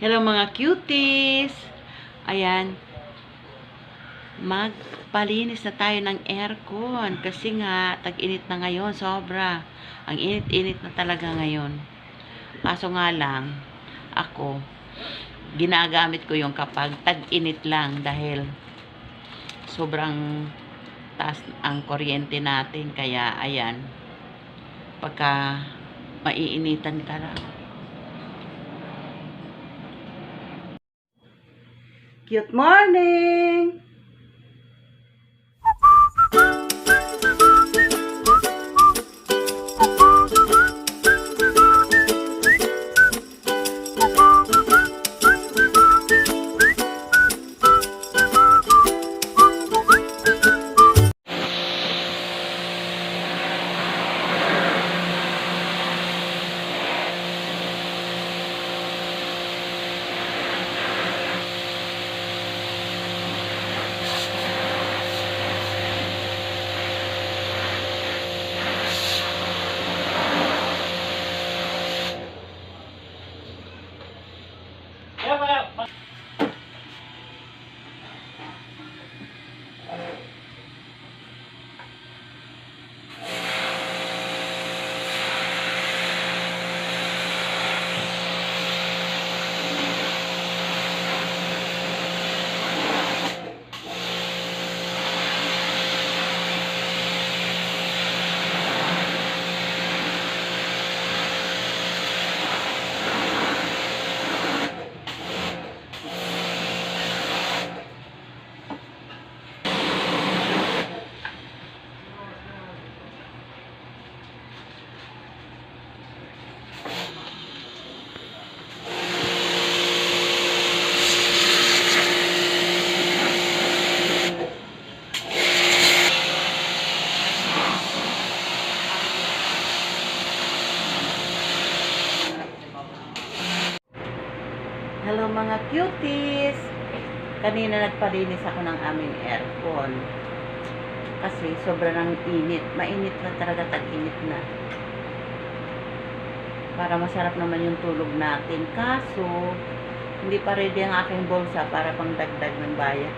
Hello mga cuties! Ayan. Magpalinis na tayo ng aircon kasi nga tag-init na ngayon, sobra. Ang init-init na talaga ngayon. Kaso nga lang, ako, ginagamit ko yung kapag tag-init lang dahil sobrang taas ang kuryente natin. Kaya, ayan, pagka maiinitan ka Cute morning! Hello mga cuties! Kanina nagpalinis ako ng aming aircon. Kasi sobra ng init. Mainit na talaga, tag-init na. Para masarap naman yung tulog natin. Kaso, hindi pa ready ang aking bulsa para pang dagdag ng bayan.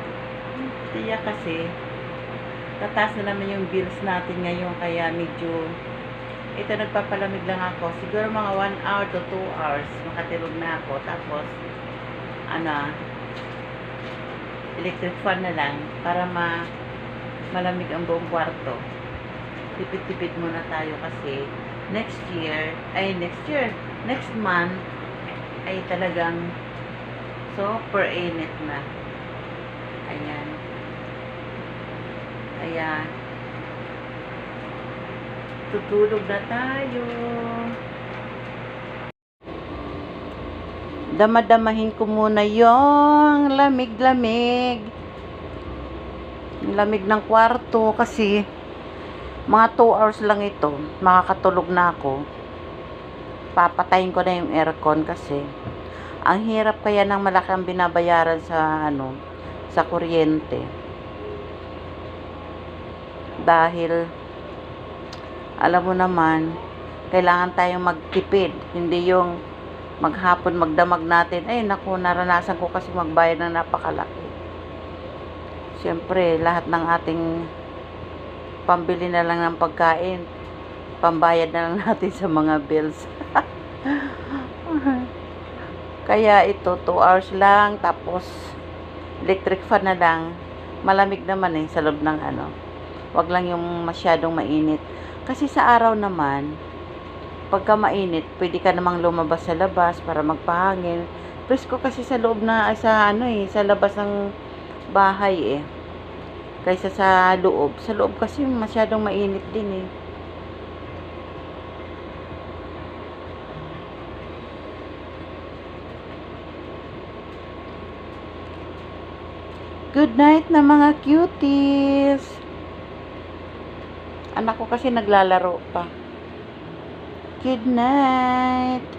Tiya kasi, tataas na naman yung bills natin ngayon kaya medyo ito nagpapalamig lang ako. Siguro mga 1 hour to 2 hours makatulog na ako. Tapos, ano, electric fan na lang para ma malamig ang buong kwarto. Tipid-tipid muna tayo kasi next year, ay next year, next month, ay talagang super init na. Ayan. Ayan tutulog na tayo. Damadamahin ko muna yung lamig-lamig. Lamig ng kwarto kasi mga 2 hours lang ito. Makakatulog na ako. Papatayin ko na yung aircon kasi ang hirap kaya ng malaki ang binabayaran sa ano sa kuryente. Dahil alam mo naman, kailangan tayong magtipid. Hindi yung maghapon magdamag natin. Ay, naku, naranasan ko kasi magbayad ng napakalaki. Siyempre, lahat ng ating pambili na lang ng pagkain, pambayad na lang natin sa mga bills. Kaya ito, 2 hours lang, tapos electric fan na lang. Malamig naman eh, sa loob ng ano. Wag lang yung masyadong mainit. Kasi sa araw naman, pagka mainit, pwede ka namang lumabas sa labas para magpahangin. Presko kasi sa loob na, sa ano eh, sa labas ng bahay eh. Kaysa sa loob. Sa loob kasi masyadong mainit din eh. Good night na mga cuties. Anak ko kasi naglalaro pa. Good night.